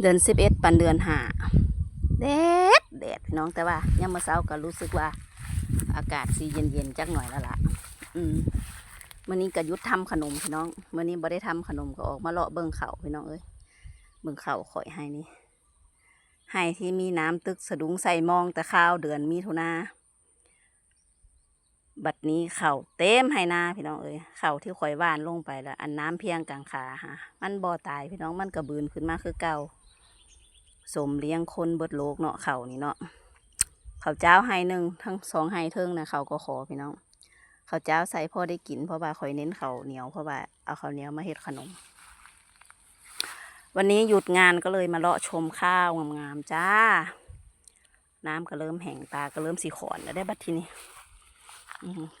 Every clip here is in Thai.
เดือนสิบเอ็ดปันเดือนหาแดดแดดพี่น้องแต่ว่ายังมาเช้าก็รู้สึกว่า อากาศสีเย็นๆจักหน่อยแล้วล่ะ อืมมื่อนี้ก็ยุดทำขนมพี่น้องมื่อนี้บ่ได้ทำขนมก็ออกมาเลาะเบิ่งเขาพี่น้องเอ้ยเบิ่งเขาข่อยให้นี่ให้ที่มีน้ำตึกสะดุ้งใส่มองแต่ข้าวเดือนมีถุนาบัดนี้เข่าเต็มให้นาพี่น้องเอ้ยเข่าที่ข่อยว่านลงไปแล้ว อันน้ำเพียงกลางขาฮะมันบ่อตายพี่น้องมันกระบืนขึ้นมาคือเก่า สมเลี้ยงคนเบิดโลกเนาะเขานี่เนาะเขาเจ้าให้หนึ่งทั้งสองให้เทิงนะเขาก็ขอพี่น้องเขาเจ้าใส่พ่อได้กินเพราะว่าคอยเน้นเขาเหนียวเพราะว่าเอาเขาเหนียวมาเฮ็ดขนม วันนี้หยุดงานก็เลยมาเลาะชมข้าวงามๆจ้า น้ำก็เริ่มแห้งตาก็เริ่มสีขอนแล้วได้บัดทีนี้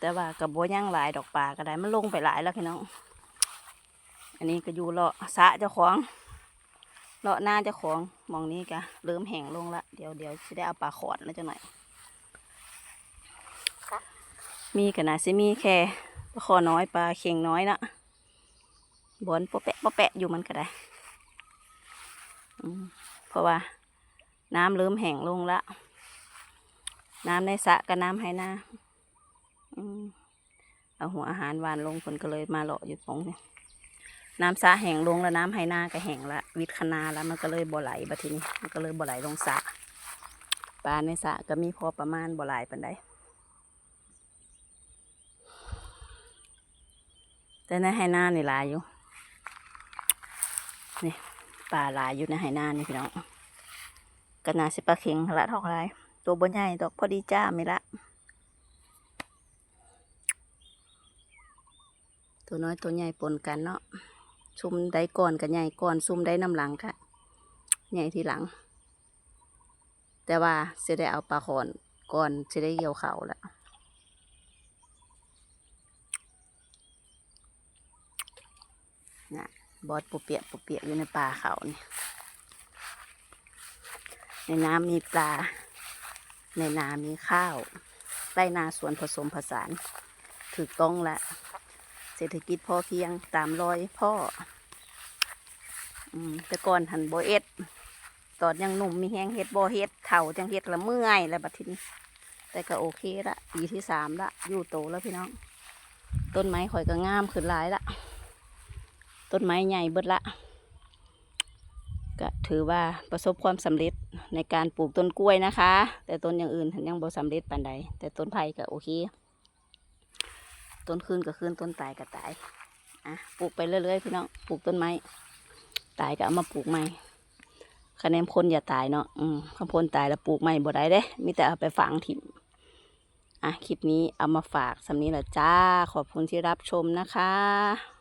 แต่ว่ากับบัวย่างหลายดอกปลาก็ได้มันลงไปหลายแล้วพี่น้อง อันนี้ก็อยู่เลาะสะเจ้าของ เลาะหน้าเจ้าของมองนี้ก็เริ่มแห้งลงละเดี๋ยวเดี๋ยวจะได้เอาปลาขอนแล้วจังหน่อยมีกันนะสิมีแค่ปลาคอน้อยปลาเค็งน้อยนะบอนปะแปะปะแปะอยู่มันก็ได้เพราะว่า น้ำเริ่มแห้งลงละน้ำในสระกับน้ำให้หน้าอืมเอาหัวอาหารวานลงคนก็เลยมาเลาะอยู่ตรงนี้ น้ำสระแห้งลงแล้วน้ำให้หน้าก็แห้งละวิดคณาแล้วมันก็เลยบ่ไหลบัดทีนี้มันก็เลยบ่ไหลลงสระปลาในสระก็มีพอประมาณบ่ไหลปันใดแต่ในไหหน้านี่ลายอยู่นี่ปลาลายอยู่ในไหหน้านี่พี่น้องก็น่าสิปลาเข็งละเท่าไรตัวบนใหญ่ดอกพอดีจ้าไม่ละตัวน้อยตัวใหญ่ปนกันเนาะ ซุ่มได้ก่อนกับใหญ่ก่อนซุ่มได้น้ำหลังกะใหญ่ทีหลัง แต่ว่าจะได้เอาปลาขอนก่อนจะได้เกี่ยวเขาแล้วนะบอสปูเปียกปูเปียกอยู่ในป่าเขานี่ในน้ำมีปลา ในนามีข้าวไรนาสวนผสมผสานถูกต้องและ เศรษฐกิจพอเพียงตามรอยพ่ออืมแต่ก่อนหันโบเอ็ด ตอนยังหนุ่มมีแห้งเฮ็ดโบเฮ็ดเถ่าจังเฮ็ดละเมื่อยล้วบัดทีนี้แต่ก็โอเคละปีที่สามละอยู่โตแล้วพี่น้อง ต้นไม้ข่อยก็งามขึ้นหลายละต้นไม้ใหญ่เบิดละก็ถือว่าประสบความสำเร็จในการปลูกต้นกล้วยนะคะ แต่ต้นอย่างอื่นยังบ่สำเร็จปานใดแต่ต้นไผ่ก็โอเค ต้นขึ้นก็ขึ้นต้นตายก็ตายอะปลูกไปเรื่อยๆพี่น้องปลูกต้นไม้ตายก็เอามาปลูกใหม่คะแนนพ้นอย่าตายเนาะอืมคะพ้นตายแล้วปลูกใหม่บ่ได้เด้ มีแต่เอาไปฝังถิ่มอะคลิปนี้เอามาฝากสำนี้แหละจ้าขอบคุณที่รับชมนะคะ